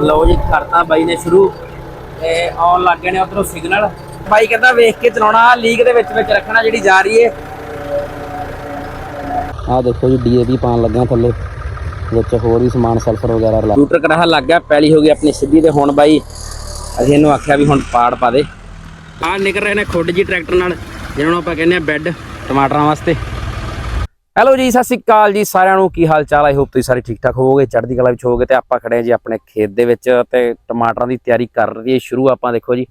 ਲਓ ਜੀ ਕਰਤਾ ਬਾਈ ਨੇ ਸ਼ੁਰੂ। ਤੇ ਆਉਣ ਲੱਗ ਗਏ ਨੇ ਉਧਰੋਂ ਸਿਗਨਲ ਬਾਈ ਕਹਿੰਦਾ ਵੇਖ ਕੇ ਚਲਾਉਣਾ ਲੀਕ ਦੇ ਵਿੱਚ ਵਿੱਚ ਰੱਖਣਾ ਜਿਹੜੀ ਜਾ ਰਹੀ ਏ। ਆਹ ਦੇਖੋ ਜੀ ਡੀਏਪੀ ਪਾਣ ਲੱਗਾ ਥੱਲੇ। ਵਿੱਚ ਹੋਰ ਵੀ ਸਮਾਨ ਸਲਫਰ ਵਗੈਰਾ ਰਲਾ ਕੰਪਿਊਟਰ ਕਰਾਹਾ ਲੱਗ ਗਿਆ ਪੈਲੀ ਹੋ ਗਈ ਆਪਣੀ ਸਿੱਧੀ ਤੇ ਹੁਣ ਬਾਈ ਅਸੀਂ ਇਹਨੂੰ ਆਖਿਆ ਵੀ ਹੁਣ ਪਾੜ ਪਾ ਦੇ। ਆਹ ਨਿਕਲ ਰਹੇ ਨੇ ਖੁੱਡ ਜੀ ਟਰੈਕਟਰ ਨਾਲ ਜਿਹਨਾਂ ਨੂੰ ਆਪਾਂ ਕਹਿੰਦੇ ਆ ਬੈੱਡ ਟਮਾਟਰਾਂ ਵਾਸਤੇ। ਹੈਲੋ ਜੀ ਸਤਿ ਸ਼੍ਰੀ ਅਕਾਲ ਜੀ ਸਾਰਿਆਂ ਨੂੰ। ਕੀ ਹਾਲ ਚਾਲ ਆਈ ਹੋਪ ਤੁਸੀਂ ਸਾਰੇ ਠੀਕ ਠਾਕ ਹੋਵੋਗੇ ਚੜ੍ਹਦੀ ਕਲਾ ਵਿੱਚ ਹੋਵੋਗੇ ਤੇ ਆਪਾਂ ਖੜੇ ਹਾਂ ਜੀ ਆਪਣੇ ਖੇਤ ਦੇ ਵਿੱਚ ਤੇ ਟਮਾਟਰਾਂ ਦੀ ਤਿਆਰੀ ਕਰ ਰਹੀ ਹੈ ਸ਼ੁਰੂ ਆਪਾਂ ਦੇਖੋ ਜੀ।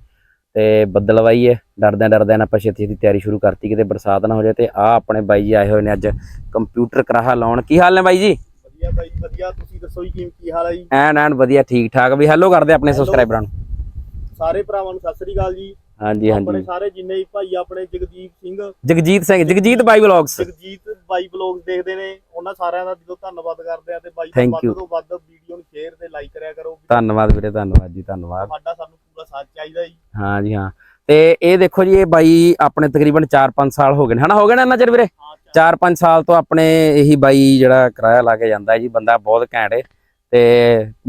ਤੇ ਬੱਦਲਵਾਈ ਹੈ ਡਰਦਿਆਂ ਡਰਦਿਆਂ ਆਪਾਂ ਛੇਤੀ ਦੀ ਤਿਆਰੀ ਸ਼ੁਰੂ ਕਰਤੀ ਕਿਤੇ ਬਰਸਾਤ ਨਾ ਹੋ ਜਾਏ ਤੇ ਆ ਆਪਣੇ ਬਾਈ ਜੀ ਆਏ ਹੋਏ ਨੇ ਅੱਜ ਕੰਪਿਊਟਰ ਕਰਾਹਾ ਲਾਉਣ। ਕੀ ਹਾਲ ਨੇ ਬਾਈ ਜੀ? ਵਧੀਆ ਬਾਈ ਵਧੀਆ। ਤੁਸੀਂ ਦੱਸੋ ਜੀ ਕੀ ਹਾਲ ਹੈ ਜੀ? ਐਨ ਐਨ ਵਧੀਆ ਠੀਕ ਠਾਕ ਵੀ ਹੈਲੋ ਕਰਦੇ ਆਪਣੇ ਸਬਸਕ੍ਰਾਈਬਰਾਂ ਨੂੰ। ਸਾਰੇ ਭਰਾਵਾਂ ਨੂੰ ਸਤਿ ਸ੍ਰੀ ਅਕਾਲ ਜੀ। ਹਾਂਜੀ ਆਪਣੇ ਹਾਂਜੀ ਸਾਰੇ ਜਿੰਨੇ ਵੀ ਭਾਈ ਆਪਣੇ ਜਗਦੀਪ ਸਿੰਘ। ਜਗਜੀਤ ਸਿੰਘ ਜਗਜੀਤ ਬਾਈ ਵਲੌਗਸ। ਜਗਜੀਤ ਬਾਈ ਬਲੌਗਸ ਦੇਖਦੇ ਨੇ ਉਹਨਾਂ ਸਾਰਿਆਂ ਦਾ ਦਿਲੋਂ ਧੰਨਵਾਦ ਕਰਦੇ ਆ ਤੇ ਬਾਈ Thank ਵੱਧ you. ਤੋਂ ਵੱਧ ਵੀਡੀਓ ਨੂੰ ਸ਼ੇਅਰ ਤੇ ਲਾਈਕ ਕਰਿਆ ਕਰੋ। ਵੀ ਧੰਨਵਾਦ ਵੀਰੇ ਧੰਨਵਾਦ ਜੀ ਧੰਨਵਾਦ। ਸਾਡਾ ਸਾਨੂੰ ਪੂਰਾ ਸਾਥ ਚਾਹੀਦਾ ਜੀ। ਹਾਂ ਜੀ ਹਾਂ। ਤੇ ਇਹ ਦੇਖੋ ਜੀ ਇਹ ਬਾਈ ਆਪਣੇ ਤਕਰੀਬਨ 4-5 ਸਾਲ ਹੋ ਗਏ ਨੇ। ਹਨਾ ਹੋ ਗਏ ਨਾ ਨਜ਼ਰ ਵੀਰੇ? ਹਾਂ ਚਾ- 4-5 ਸਾਲ ਤੋਂ ਆਪਣੇ ਇਹੀ ਬਾਈ ਜਿਹੜਾ ਕਿਰਾਇਆ ਲਾ ਕੇ ਜਾਂਦਾ ਹੈ ਜੀ ਬੰਦਾ ਬਹੁਤ ਘੈਂਟ ਹੈ ਤੇ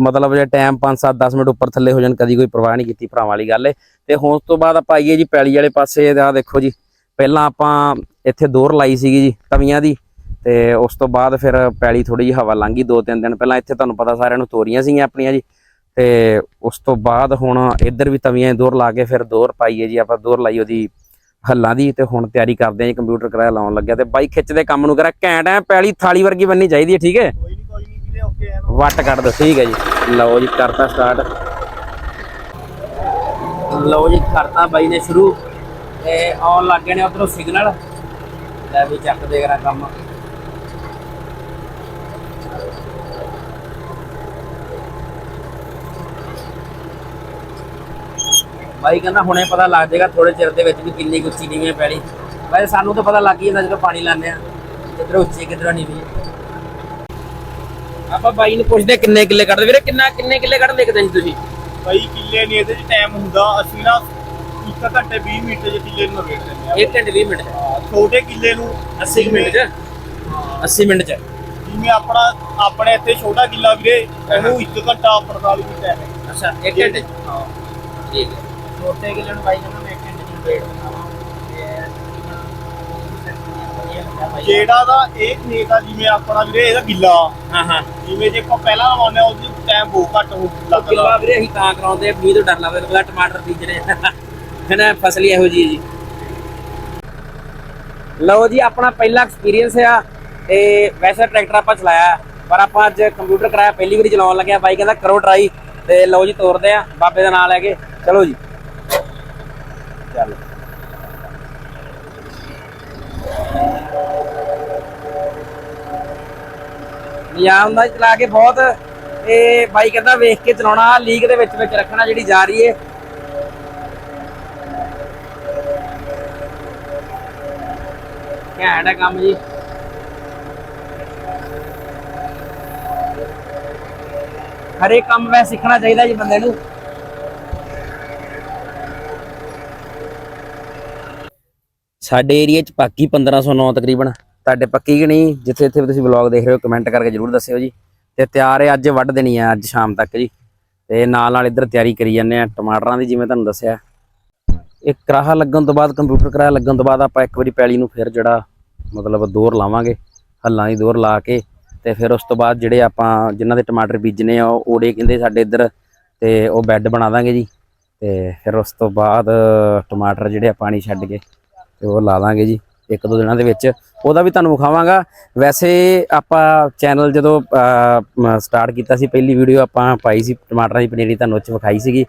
ਮਤਲਬ ਜੇ ਟਾਈਮ 5-7 10 ਮਿੰਟ ਉੱਪਰ ਥੱਲੇ ਹੋ ਜਾਣ ਕਦੀ ਕੋਈ ਪਰਵਾਹ ਨਹੀਂ ਕੀਤੀ ਭਰਾਵਾਂ ਵਾਲੀ ਗੱਲ ਏ। ਤੇ ਹੁਣ ਉਸ ਤੋਂ ਬਾਅਦ ਆਪਾਂ ਆਈਏ ਜੀ ਪੈਲੀ ਵਾਲੇ ਪਾਸੇ ਆ ਦੇਖੋ ਜੀ। ਪਹਿਲਾਂ ਆਪਾਂ ਇੱਥੇ ਦੋਰ ਲਾਈ ਸੀਗੀ ਜੀ ਤਵੀਆਂ ਦੀ ਤੇ ਉਸ ਤੋਂ ਬਾਅਦ ਫਿਰ ਪੈਲੀ ਥੋੜੀ ਜਿਹੀ ਹਵਾ ਲੰਘੀ ਦੋ ਤਿੰਨ ਦਿਨ ਪਹਿਲਾਂ ਇੱਥੇ ਤੁਹਾਨੂੰ ਪਤਾ ਸਾਰਿਆਂ ਨੂੰ ਤੋਰੀਆਂ ਸੀਗੀਆਂ ਆਪਣੀਆਂ ਜੀ ਤੇ ਉਸ ਤੋਂ ਬਾਅਦ ਹੁਣ ਇੱਧਰ ਵੀ ਤਵੀਆਂ ਦੀ ਦੋਰ ਲਾ ਕੇ ਫਿਰ ਦੋਰ ਪਾਈਏ ਜੀ ਆਪਾਂ ਦੋਰ ਲਾਈ ਉਹਦੀ ਹੱਲਾਂ ਦੀ ਤੇ ਹੁਣ ਤਿਆਰੀ ਕਰਦੇ ਆਂ ਜੀ ਕੰਪਿਊਟਰ ਕਿਰਾਇਆ ਲਾਉਣ ਲੱਗਿਆ ਤੇ ਬਾਈ ਖਿੱਚਦੇ ਕੰਮ ਨੂੰ ਕਰਾ ਘੈਂਟ ਐ ਪੈਲੀ ਥਾਲੀ ਵਰਗੀ ਬੰਨੀ ਚਾਹੀਦੀ ਹੈ ਠੀਕ ਹੈ? ਕੋਈ ਨਹੀਂ ਕੋਈ ਨਹੀਂ ਵੀਰੇ ਓਕੇ ਐਨ ਵੱਟ ਕੱਢ ਦੋ ਠੀਕ ਹੈ ਜੀ। ਲਓ ਜੀ ਕਰਤਾ ਸਟਾਰਟ ਲਓ ਜੀ ਕਰਤਾ ਬਾਈ ਨੇ ਸ਼ੁਰੂ। ਤੇ ਆਉਣ ਲੱਗ ਗਏ ਨੇ ਉਧਰੋਂ ਸਿਗਨਲ ਲੈ ਵੀ ਚੱਕ ਦੇ ਕਰਾਂ ਕੰਮ। ਬਾਈ ਕਹਿੰਦਾ ਹੁਣੇ ਪਤਾ ਲੱਗ ਜਾਏਗਾ ਥੋੜੇ ਚਿਰ ਦੇ ਵਿੱਚ ਵੀ ਕਿੰਨੀ ਕੁ ਉੱਚੀ ਨੀਵੀਂ ਪੈਲੀ ਵੈਸੇ ਸਾਨੂੰ ਤਾਂ ਪਤਾ ਲੱਗ ਹੀ ਜਾਂਦਾ ਜਦੋਂ ਪਾਣੀ ਲਾਉਂਦੇ ਆ ਕਿੱਧਰ ਉੱਚੀ, ਕਿੱਧਰ ਨੀਵੀਂ। ਆਪਾਂ ਬਾਈ ਨੂੰ ਪੁੱਛਦੇ ਕਿੰਨੇ ਕਿੱਲੇ ਕੱਢਦੇ। ਵੀਰੇ ਕਿੰਨਾ ਕਿੰਨੇ ਕਿੱਲੇ ਕੱਢ ਲਿਖਦੇ ਜੀ ਤੁਸੀਂ? ਬਾਈ ਕਿੱਲੇ ਨਹੀਂ ਇਹਦੇ ਚ ਟਾਈਮ ਹੁੰਦਾ। ਅਸੀਂ ਨਾ 1 ਘੰਟੇ 20 ਮਿੰਟ ਚ ਕਿੱਲੇ ਨੂੰ ਵੇਚ ਦਿੰਦੇ ਆ। 1 ਘੰਟੇ 20 ਮਿੰਟ ਛੋਟੇ ਕਿੱਲੇ ਨੂੰ 80 ਮਿੰਟ ਚ। 80 ਮਿੰਟ ਚ। ਜਿਵੇਂ ਆਪਣਾ ਆਪਣੇ ਇੱਥੇ ਛੋਟਾ ਕਿੱਲਾ ਵੀਰੇ ਇਹਨੂੰ 1 ਘੰਟਾ 45 ਮਿੰਟ ਹੈ। ਅੱਛਾ 1 ਘੰਟੇ ਹਾਂ। ਠੀਕ ਹੈ। ਛੋਟੇ ਕਿੱਲੇ ਨੂੰ ਬਾਈ ਮੈਂ 1 ਘੰਟੇ ਚ ਬਣਾਵਾਂ ਜਿਹੜਾ ਦਾ ਇਹ ਖੇਤ ਆ ਜਿਵੇਂ ਆਪਣਾ ਵੀਰੇ ਇਹਦਾ ਗਿੱਲਾ ਹਾਂ ਹਾਂ। ਜਿਵੇਂ ਜੇ ਆਪਾਂ ਪਹਿਲਾਂ ਲਵਾਉਂਦੇ ਆ ਉਹਦੀ ਟਾਈਮ ਬਹੁਤ ਘੱਟ ਹੋ ਲੱਗਦਾ। ਵੀਰੇ ਅਸੀਂ ਤਾਂ ਕਰਾਉਂਦੇ ਆ, ਮੀਂਹ ਤੋਂ ਡਰ ਲੱਗਦਾ ਅਗਲਾ ਟਮਾਟਰ ਬੀਜਣੇ ਹੈ ਨਾ ਫਸਲ ਇਹੋ ਜੀ ਜੀ। ਲਓ ਜੀ, ਆਪਣਾ ਪਹਿਲਾ ਐਕਸਪੀਰੀਅੰਸ ਆ। ਤੇ ਵੈਸੇ ਟਰੈਕਟਰ ਆਪਾਂ ਚਲਾਇਆ ਪਰ ਆਪਾਂ ਅੱਜ ਕੰਪਿਊਟਰ ਕਰਾਇਆ, ਪਹਿਲੀ ਵਾਰੀ ਚਲਾਉਣ ਲੱਗਿਆ, ਬਾਈ ਕਹਿੰਦਾ ਕਰੋ ਟਰਾਈ ਤੇ ਲਓ ਜੀ, ਤੋਰਦੇ ਆ ਬਾਬੇ ਦਾ ਨਾਮ ਲੈ ਕੇ ਚਲੋ ਜੀ। ਚੱਲ। ਨਿਆ ਹੁੰਦਾ ਚਲਾ ਕੇ ਬਹੁਤ। ਤੇ ਬਾਈ ਕਹਿੰਦਾ ਵੇਖ ਕੇ ਚਲਾਉਣਾ ਲੀਕ ਦੇ ਵਿੱਚ ਵਿੱਚ ਰੱਖਣਾ ਜਿਹੜੀ ਜਾ ਰਹੀ ਏ। ਘੈਂਟ ਹੈ ਕੰਮ ਜੀ। ਹਰੇ ਕੰਮ ਵੈ ਸਿੱਖਣਾ ਚਾਹੀਦਾ ਜੀ ਬੰਦੇ ਨੂੰ। ਸਾਡੇ ਏਰੀਆ ਚ ਪਾਕੀ 1509 ਤਕਰੀਬਨ। ਤੁਹਾਡੇ ਪੱਕੀ ਕਿ ਨਹੀਂ? ਜਿੱਥੇ ਇੱਥੇ ਤੁਸੀਂ ਵਲੌਗ ਦੇਖ ਰਹੇ ਹੋ ਕਮੈਂਟ ਕਰਕੇ ਜਰੂਰ ਦੱਸਿਓ ਜੀ। ਤੇ ਤਿਆਰ ਹੈ ਅੱਜ ਵੱਢ ਦੇਣੀ ਹੈ ਅੱਜ ਸ਼ਾਮ ਤੱਕ ਜੀ। ਤੇ ਨਾਲ ਨਾਲ ਇੱਧਰ ਤਿਆਰੀ ਕਰੀ ਜਾਂਦੇ ਆ ਟਮਾਟਰਾਂ ਦੀ ਜਿਵੇਂ ਤੁਹਾਨੂੰ ਦੱਸਿਆ। ਇਹ ਕਰਾਹਾ ਲੱਗਣ ਤੋਂ ਬਾਅਦ ਕੰਪਿਊਟਰ ਕਰਾਹਾ ਲੱਗਣ ਤੋਂ ਬਾਅਦ ਆਪਾਂ ਇੱਕ ਵਾਰੀ ਪੈਲੀ ਨੂੰ ਫਿਰ ਜਿਹੜਾ ਮਤਲਬ ਦੋਰ ਲਾਵਾਂਗੇ, ਹੱਲਾਂ ਦੀ ਦੋਰ ਲਾ ਕੇ ਤੇ ਫਿਰ ਉਸ ਤੋਂ ਬਾਅਦ ਜਿਹੜੇ ਆਪਾਂ ਜਿਨ੍ਹਾਂ ਦੇ ਟਮਾਟਰ ਬੀਜਨੇ ਆ, ਉਹ ਓੜੇ ਕਹਿੰਦੇ ਸਾਡੇ ਇੱਧਰ ਤੇ ਉਹ ਬੈੱਡ ਬਣਾ ਦਾਂਗੇ ਜੀ। ਤੇ ਫਿਰ ਉਸ ਤੋਂ ਬਾਅਦ ਟਮਾਟਰ ਜਿਹੜੇ ਆ ਪਾਣੀ ਛੱਡ ਕੇ ਤੇ ਉਹ ਲਾ ਦਾਂਗੇ ਜੀ, ਇੱਕ ਦੋ ਦਿਨਾਂ ਦੇ ਵਿੱਚ। ਉਹਦਾ ਵੀ ਤੁਹਾਨੂੰ ਵਿਖਾਵਾਂਗਾ। ਵੈਸੇ ਆਪਾਂ ਚੈਨਲ ਜਦੋਂ ਸਟਾਰਟ ਕੀਤਾ ਸੀ, ਪਹਿਲੀ ਵੀਡੀਓ ਆਪਾਂ ਪਾਈ ਸੀ, ਟਮਾਟਰਾਂ ਦੀ ਪਨੀਰੀ ਤੁਹਾਨੂੰ ਉਹ ਵਿਖਾਈ ਸੀਗੀ।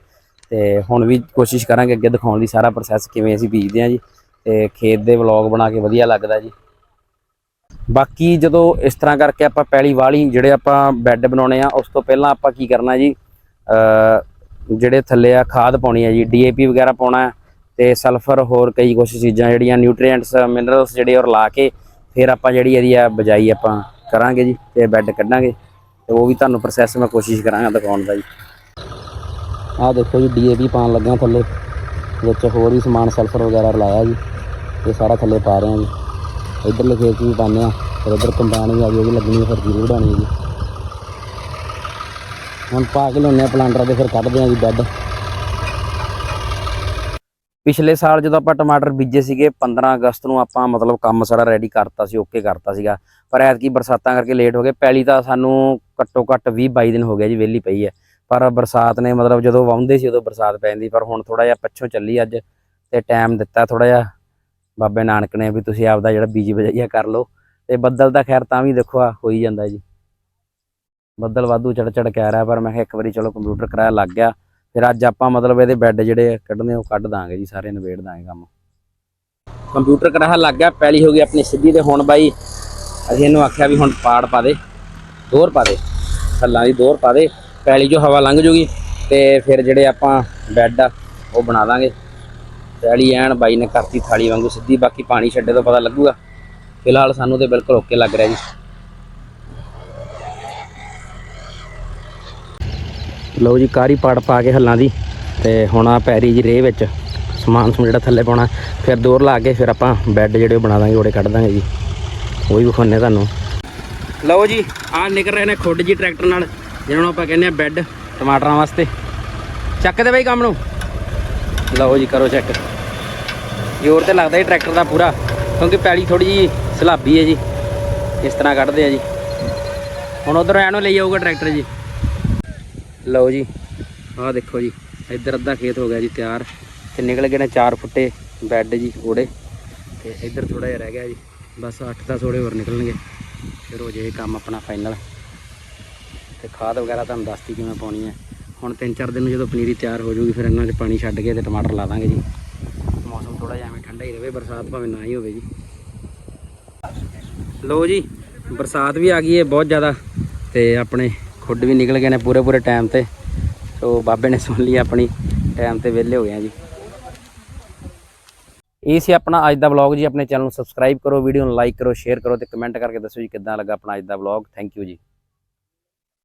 ਤੇ ਹੁਣ ਵੀ ਕੋਸ਼ਿਸ਼ ਕਰਾਂਗੇ ਅੱਗੇ ਦਿਖਾਉਣ ਦੀ ਸਾਰਾ ਪ੍ਰੋਸੈਸ ਕਿਵੇਂ ਅਸੀਂ ਬੀਜਦੇ ਹਾਂ ਜੀ। ਤੇ ਖੇਤ ਦੇ ਵਲੌਗ ਬਣਾ ਕੇ ਵਧੀਆ ਲੱਗਦਾ ਜੀ। ਬਾਕੀ ਜਦੋਂ ਇਸ ਤਰ੍ਹਾਂ ਕਰਕੇ ਆਪਾਂ ਪੈਲੀ ਵਾਲੀ ਜਿਹੜੇ ਆਪਾਂ ਬੈੱਡ ਬਣਾਉਣੇ ਆ, ਉਸ ਤੋਂ ਪਹਿਲਾਂ ਆਪਾਂ ਕੀ ਕਰਨਾ ਜੀ? ਜਿਹੜੇ ਥੱਲੇ ਆ ਖਾਦ ਪਾਉਣੀ ਹੈ ਜੀ ਡੀਏਪੀ ਵਗੈਰਾ ਪਾਉਣਾ ਹੈ ਤੇ ਸਲਫਰ ਹੋਰ ਕਈ ਕੁਛ ਚੀਜ਼ਾਂ ਜਿਹੜੀਆਂ ਨਿਊਟ੍ਰੀਐਂਟਸ, ਮਿਨਰਲਸ ਜਿਹੜੇ ਉਹ ਲਾ ਕੇ ਫਿਰ ਆਪਾਂ ਜਿਹੜੀ ਇਹਦੀ ਆ ਬਜਾਈ ਆਪਾਂ ਕਰਾਂਗੇ ਜੀ ਤੇ ਬੈੱਡ ਕੱਢਾਂਗੇ ਤੇ ਉਹ ਵੀ ਤੁਹਾਨੂੰ ਪ੍ਰੋਸੈਸ ਮੈਂ ਕੋਸ਼ਿਸ਼ ਕਰਾਂਗਾ ਦਿਖਾਉਣ ਦਾ ਜੀ। ਆਹ ਦੇਖੋ ਜੀ ਡੀਏਪੀ ਪਾਣ ਲੱਗਾ ਥੱਲੇ, ਵਿੱਚ ਹੋਰ ਵੀ ਸਮਾਨ ਸਲਫਰ ਵਗੈਰਾ ਰਲਾਇਆ ਜੀ, ਇਹ ਸਾਰਾ ਥੱਲੇ ਪਾ ਰਹੇ ਹਾਂ ਜੀ। ਇਧਰਲੇ ਖੇਤ ਵੀ ਪਾਉਂਦੇ ਆ, ਫਿਰ ਇਧਰ ਕੰਬਾਈਨ ਵੀ ਆ ਗਈ, ਉਹ ਵੀ ਲੱਗਣੀ ਫਿਰ ਜ਼ਰੂਰ ਆਣੀ ਜੀ। ਹੁਣ ਪਾ ਕੇ ਲਿਆਉਂਦੇ ਆ ਪਲਾਂਟਰ ਤੇ, ਫਿਰ ਕੱਢਦੇ ਆ ਜੀ ਬੈੱਡ। ਪਿਛਲੇ ਸਾਲ ਜਦੋਂ ਆਪਾਂ ਟਮਾਟਰ ਬੀਜੇ ਸੀਗੇ 15 ਅਗਸਤ ਨੂੰ ਆਪਾਂ ਮਤਲਬ ਕੰਮ ਸਾਰਾ ਰੈਡੀ ਕਰਤਾ ਸੀ ਓਕੇ ਕਰਤਾ ਸੀਗਾ। ਪਰ ਐਤਕੀ ਬਰਸਾਤਾਂ ਕਰਕੇ ਲੇਟ ਹੋ ਗਏ, ਪਹਿਲੀ ਤਾਂ ਸਾਨੂੰ ਘੱਟੋ ਘੱਟ 20 22 ਦਿਨ ਹੋ ਗਿਆ ਜੀ ਵਿਹਲੀ ਪਈ ਹੈ ਪਰ ਬਰਸਾਤ ਨੇ ਮਤਲਬ ਜਦੋਂ ਵਾਉਂਦੇ ਸੀ ਉਦੋਂ ਬਰਸਾਤ ਪੈ ਜਾਂਦੀ, ਪਰ ਹੁਣ ਥੋੜਾ ਜਿਹਾ ਪੱਛੋਂ ਚੱਲੀ ਅੱਜ, ਤੇ ਟਾਈਮ ਦਿੱਤਾ ਥੋੜਾ ਜਿਹਾ। ਬਾਬੇ ਨਾਨਕ ਨੇ ਵੀ ਤੁਸੀਂ ਆਪਦਾ ਜਿਹੜਾ ਬੀਜ ਬਜਾਈਆ ਕਰ ਲਓ। ਤੇ ਬੱਦਲ ਤਾਂ ਖੈਰ ਤਾਂ ਵੀ ਦੇਖੋ ਆ ਹੋਈ ਜਾਂਦਾ ਜੀ। ਬੱਦਲ ਵਾਧੂ ਚੜ ਚੜ ਕਹਿ ਰਿਹਾ, ਪਰ ਮੈਂ ਕਿਹਾ ਇੱਕ ਵਾਰੀ ਚਲੋ ਕੰਪਿਊਟਰ ਕਰਾਇਆ ਲੱਗ ਗਿਆ। ਫਿਰ ਅੱਜ ਆਪਾਂ ਮਤਲਬ ਇਹਦੇ ਬੈੱਡ ਜਿਹੜੇ ਕੱਢਨੇ, ਉਹ ਕੱਢ ਦਾਂਗੇ ਜੀ, ਸਾਰੇ ਨਿਬੇੜ ਦਾਂਗੇ ਕੰਮ। ਕੰਪਿਊਟਰ ਕਰਾਇਆ ਲੱਗ ਗਿਆ, ਪਹਿਲੀ ਹੋ ਗਈ ਆਪਣੀ ਸਿੱਧੀ ਤੇ ਹੁਣ ਬਾਈ ਅਸੀਂ ਇਹਨੂੰ ਆਖਿਆ ਵੀ ਹੁਣ ਪਾੜ ਪਾ ਦੇ, ਦੋਰ ਪਾ ਦੇ, ਥੱਲਾਂ ਦੀ ਦੋਰ ਪਾ ਦੇ। ਪਹਿਲੀ ਜੋ ਹਵਾ ਲੰਘ ਜੂਗੀ ਤੇ ਫਿਰ ਜਿਹੜੇ ਆਪਾਂ ਬੈੱਡ ਆ, ਉਹ ਬਣਾ ਦਾਂਗੇ। ਰੈਲੀ ਐਨ ਬਾਈ ਨੇ ਕਰਤੀ ਥਾਲੀ ਵਾਂਗੂ ਸਿੱਧੀ, ਬਾਕੀ ਪਾਣੀ ਛੱਡੇ ਤੋਂ ਪਤਾ ਲੱਗੂਗਾ। ਫਿਲਹਾਲ ਸਾਨੂੰ ਤੇ ਬਿਲਕੁਲ ਓਕੇ ਲੱਗ ਰਿਹਾ ਜੀ। ਲਓ ਜੀ, ਕਾਰੀ ਪਾੜ ਪਾ ਕੇ ਹੱਲਾਂ ਦੀ ਤੇ ਹੁਣ ਆ ਪੈਰੀ ਜੀ ਰੇਹ ਵਿੱਚ। ਸਮਾਨ ਸਮੂਨ ਜਿਹੜਾ ਥੱਲੇ ਪਾਉਣਾ, ਫਿਰ ਦੋਰ ਲਾ ਕੇ ਫਿਰ ਆਪਾਂ ਬੈੱਡ ਜਿਹੜੇ ਉਹ ਬਣਾ ਦਾਂਗੇ ਉਹਦੇ ਕੱਢ ਦਾਂਗੇ ਜੀ। ਉਹ ਵੀ ਵਿਖਾਉਂਦੇ ਤੁਹਾਨੂੰ। ਲਓ ਜੀ ਆ ਨਿਕਲ ਰਹੇ ਨੇ ਖੁੱਡ ਜੀ ਟਰੈਕਟਰ ਨਾਲ, ਜਿਹਨਾਂ ਨੂੰ ਆਪਾਂ ਕਹਿੰਦੇ ਆ ਬੈੱਡ ਟਮਾਟਰਾਂ ਵਾਸਤੇ। ਚੱਕ ਦੇ ਬਈ ਕੰਮ ਨੂੰ। ਲਓ ਜੀ, ਕਰੋ ਚੈੱਕ ਜ਼ੋਰ ਤੇ ਲੱਗਦਾ ਜੀ ਟਰੈਕਟਰ ਦਾ ਪੂਰਾ, ਕਿਉਂਕਿ ਪੈਲੀ ਥੋੜੀ ਜੀ ਸਲਾਬੀ ਹੈ ਜੀ। ਇਸ ਤਰ੍ਹਾਂ ਕੱਢਦੇ ਆ ਜੀ। ਹੁਣ ਉਧਰ ਐਨੋਂ ਲਈ ਆਊਗਾ ਟਰੈਕਟਰ ਜੀ। ਲਓ ਜੀ, ਆਹ ਦੇਖੋ ਜੀ, ਇੱਧਰ ਅੱਧਾ ਖੇਤ ਹੋ ਗਿਆ ਜੀ ਤਿਆਰ। ਤੇ ਨਿਕਲ ਗਏ ਨੇ 4 ਫੁੱਟੇ ਬੈੱਡ ਜੀ ਉਹਦੇ ਤੇ ਇੱਧਰ ਥੋੜਾ ਜਿਹਾ ਰਹਿ ਗਿਆ ਜੀ। ਬਸ 8 10 ਥੋੜੇ ਹੋਰ ਨਿਕਲਣਗੇ। ਫਿਰ ਹੋ ਜਾਏ ਕੰਮ ਆਪਣਾ ਫਾਈਨਲ ਤੇ ਖਾਦ ਵਗੈਰਾ ਤੁਹਾਨੂੰ ਦੱਸਤੀ ਕਿਵੇਂ ਪਾਉਣੀ ਹੈ। ਹੁਣ 3-4 ਦਿਨ ਜਦੋਂ ਪਨੀਰੀ ਤਿਆਰ ਹੋ ਜੂਗੀ, ਫਿਰ ਇਹਨਾਂ 'ਚ ਪਾਣੀ ਛੱਡ ਕੇ ਤੇ ਟਮਾਟਰ ਲਾ ਦਾਂਗੇ ਜੀ। ਮੌਸਮ ਥੋੜਾ ਜਿਹਾ ਐਵੇਂ ਠੰਡਾ ਹੀ ਰਹੇ ਬਰਸਾਤ ਭਾਵੇਂ ਨਾ ਹੀ ਹੋਵੇ ਜੀ। ਲੋ ਜੀ, ਬਰਸਾਤ ਵੀ ਆ ਗਈ ਹੈ ਬਹੁਤ ਜ਼ਿਆਦਾ ਤੇ ਆਪਣੇ ਖੁੱਡ ਵੀ ਨਿਕਲ ਗਏ ਨੇ ਪੂਰੇ ਪੂਰੇ ਟਾਈਮ ਤੇ। ਸੋ ਬਾਬੇ ਨੇ ਸੁਣ ਲਈ ਆਪਣੀ, ਟਾਈਮ ਤੇ ਵਿਹਲੇ ਹੋ ਗਏ ਆ ਜੀ। ਇਹ ਸੀ ਆਪਣਾ ਅੱਜ ਦਾ ਵਲੌਗ ਜੀ, ਆਪਣੇ ਚੈਨਲ ਨੂੰ ਸਬਸਕ੍ਰਾਈਬ ਕਰੋ, ਵੀਡੀਓ ਨੂੰ ਲਾਈਕ ਕਰੋ, ਸ਼ੇਅਰ ਕਰੋ ਤੇ ਕਮੈਂਟ ਕਰਕੇ ਦੱਸੋ ਜੀ ਕਿੱਦਾਂ ਲੱਗਾ ਆਪਣਾ ਅੱਜ ਦਾ ਵਲੌਗ। ਥੈਂਕ ਯੂ ਜੀ।